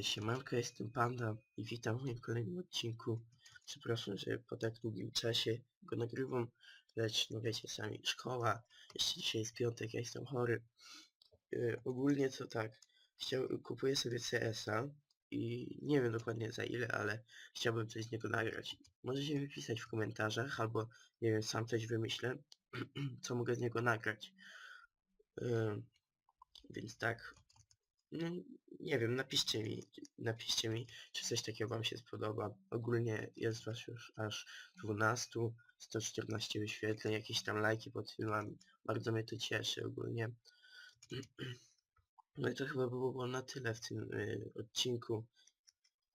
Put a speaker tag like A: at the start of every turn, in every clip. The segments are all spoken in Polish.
A: Siemanko, jestem Panda i witam w moim kolejnym odcinku. Przepraszam, że po tak długim czasie go nagrywam, lecz no wiecie sami, szkoła, jeszcze dzisiaj jest piątek, ja jestem chory. Yy, ogólnie to tak, chciał, kupuję sobie CS-a i nie wiem dokładnie za ile, ale chciałbym coś z niego nagrać. Możecie mi pisać w komentarzach, albo nie wiem, sam coś wymyślę, co mogę z niego nagrać. Yy, więc tak, no, nie wiem, napiszcie mi, napiszcie mi, czy coś takiego wam się spodoba. Ogólnie jest was już aż 12, 114 wyświetleń, jakieś tam lajki pod filmami. Bardzo mnie to cieszy ogólnie. No i to chyba było na tyle w tym y, odcinku.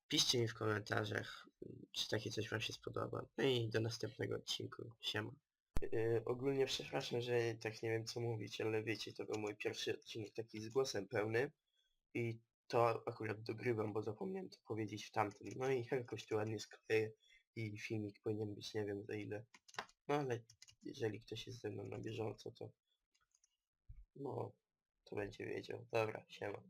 A: Piszcie mi w komentarzach, czy takie coś wam się spodoba. No i do następnego odcinku. Siema. Yy, ogólnie przepraszam, że tak nie wiem co mówić, ale wiecie, to był mój pierwszy odcinek taki z głosem pełny. I to akurat dogrywam, bo zapomniałem to powiedzieć w tamtym. No i jakoś ładnie skleję i filmik powinien być nie wiem za ile. No ale jeżeli ktoś jest ze mną na bieżąco, to no to będzie wiedział. Dobra, siema.